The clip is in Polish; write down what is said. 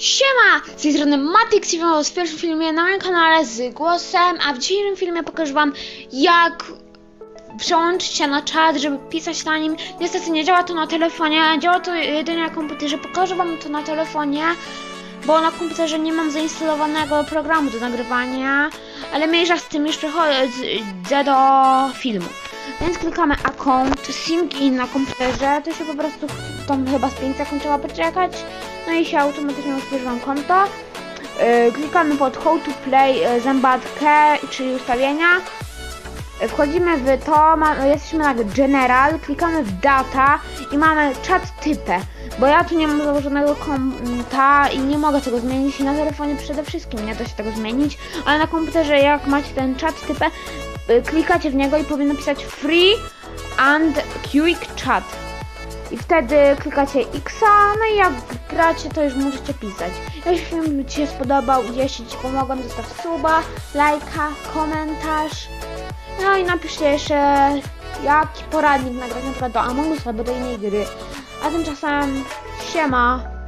Siema! Z tej strony Matix i w pierwszym filmie na moim kanale z głosem, a w dzisiejszym filmie pokażę wam jak przełączyć się na czat, żeby pisać na nim. Niestety nie działa to na telefonie, działa to jedynie na komputerze. Pokażę wam to na telefonie, bo na komputerze nie mam zainstalowanego programu do nagrywania, ale mniejsza z tym już przechodzę do filmu. Więc klikamy account, sync in na komputerze, to się po prostu tam chyba z 5 sekund trzeba poczekać, no i się automatycznie otworzy wam konto. Yy, klikamy pod how to play yy, zębatkę, czyli ustawienia. Yy, Wchodzimy w to, ma, jesteśmy na general, klikamy w data i mamy chat typę, bo ja tu nie mam założonego konta i nie mogę tego zmienić i na telefonie przede wszystkim nie da się tego zmienić, ale na komputerze jak macie ten chat typę, y, klikacie w niego i powinno pisać free and quick chat. I wtedy klikacie X, no i jak gracie, to już możecie pisać. Jeśli film Ci się spodobał jeśli Ci pomogłem, zostaw suba, lajka, komentarz. No i napiszcie jeszcze jaki poradnik nagrać na przykład do Among Us albo do innej gry. A tymczasem siema.